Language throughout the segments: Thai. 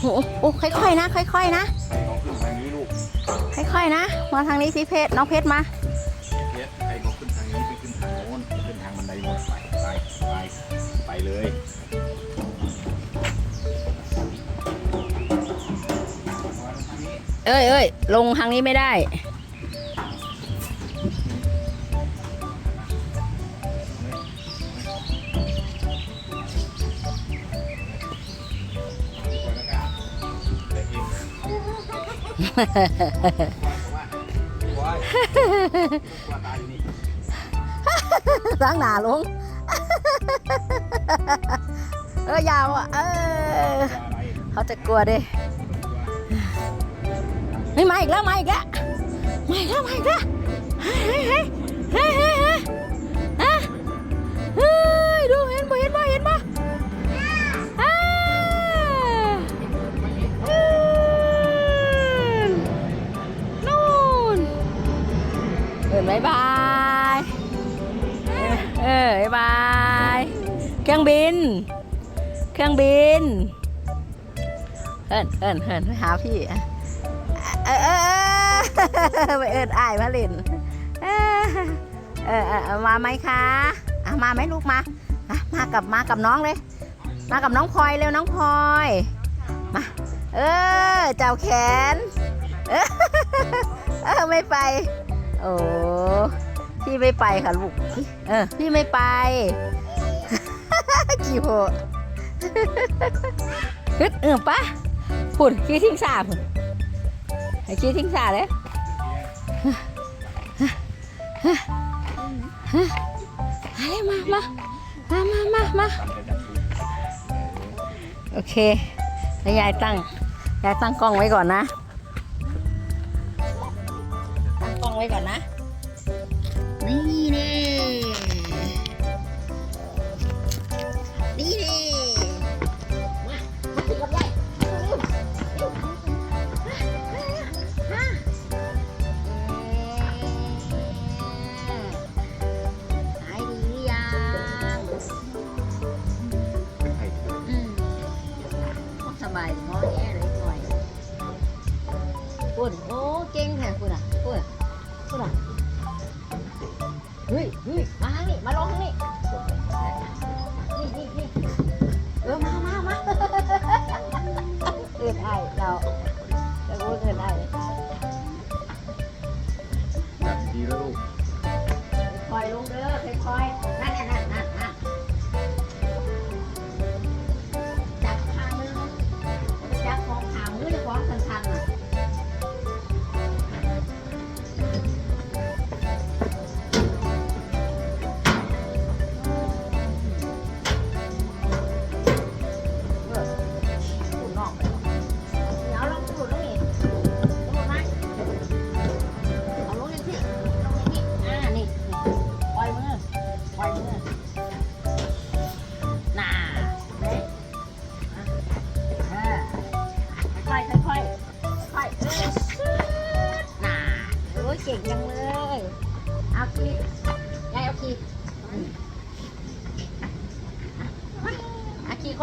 โอ้โอ้ค่อยๆนะ ค่อยๆนะให้เขาขึ้นทางนี้ลูกค่อยๆนะ มาทางนี้พี่เพชรน้องเพชรมาเพชรให้เขาขึ้นทางนี้ไปขึ้นทางโน้นขึ้นทางบันไดโน้นไปไปไปไปเลยเอ้ยเอ้ยลงทางนี้ไม่ได้ ล้างหนาลง เออยาวอะ เออ เขาจะกลัวดิเฮ้ยมาอีกแล้วมาอีกแล้วมาอีกแล้วมาอีกแล้วเฮ้เฮ้เฮ้ยเฮ้ยเฮ้ยเฮ้ยเฮ้ยดูเห็นบ่เห็นบ่ บายบาย เครื่องบิน เครื่องบิน เอินเอินเอินไปหาพี่เออเออเออไปเอินอายมาเล่นเออเออมาไหมคะอะมาไหมลูกมาอะมากับมากับน้องเลย มากับน้องพลอยเร็วน้องพลอย มา เออ เจ้าแขน เออไม่ไป โอ้ พี่ไม่ไปค่ะลูก เออ พี่ไม่ไป กี่โหฮึดเออปะพุ่นขี้ทิ้งสาพุ่นให้ขี้ทิ้งสาเลยมาเลยมามามามามามาโอเคแล้วยายตั้ง ยายตั้งกล้องไว้ก่อนนะ ตั้งกล้องไว้ก่อนนะ สบายท้องแย่เลยหน่อยปุ่นโอ้เก่งแท้ปุ่นอะปุ่นอะปุ่นอะเฮ้ยเฮ้ยมาทางนี้มาลงทางนี้นี่นี่นี่เออมามามาเอินไอเราจะพูดเอินไอจับดีแล้วลูกคอยลงเด้อคอยๆ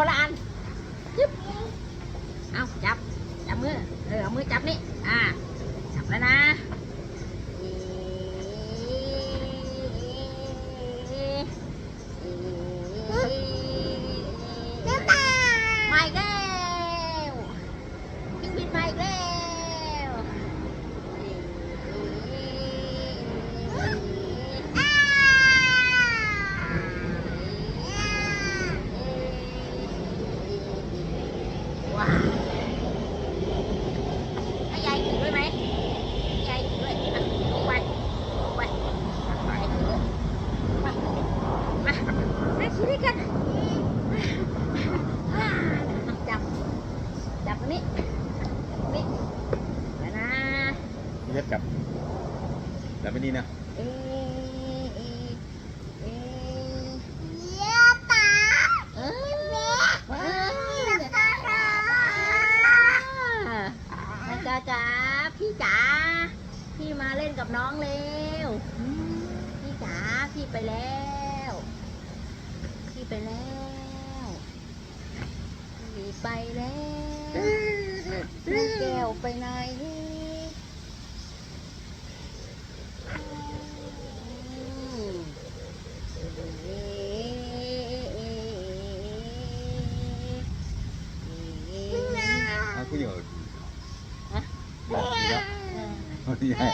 คนละอันยึบเอาจับ จับมือ เออเอามือจับนี่ อ่า จับแล้วนะ มาอีกแล้วเครื่องบินมาอีกแล้วว้าวให้ยายถือด้วยไหมให้ยายถือด้วยอะลงไปลงไปไปถือด้วยมามามาขี่ด้วยกัน จับ จับตรงนี้จับตรงนี้เดี๋ยวนะ พี่เพชรจับ จับไปนี่นะเอ๊ะเอ๊ะเอ๊ะเยี่เอ้ยว้าวแม่จ้าจ๋าพี่จ๋าพี่มาเล่นกับน้องเร็วพี่จ๋าพี่ไปแล้ว พี่ไปแล้วพี่ไปแล้วแก้วไปไหนอืม เอาผู้หญิง ฮะ บอกดีแล้ว เอาดีให้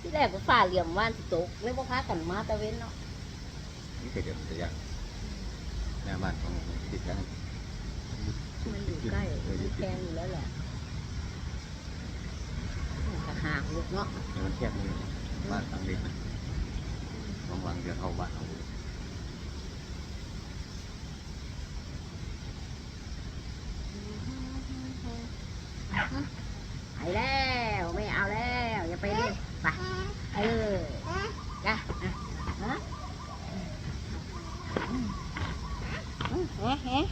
ที่แรกก็ฝ่าเหลี่ยมว่านสิตกเลยบ่พากันมาตะเว้นเนาะนี่เกิดจากตัวอย่างหน้าบ้านของติดกันมันอยู่ใกล้มันแพงอยู่แล้วแหละกระหางลูกเนาะเดี๋ยวมันแคบนี่บ้านทางเล็กนะบางวันเดี๋ยวเข้าบ้านเอา ไปแล้วไม่เอาแล้วอย่าไปเลยไปเออจ้ะอะฮะอืมเอ๊ะ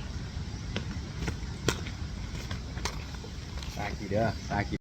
เอ๊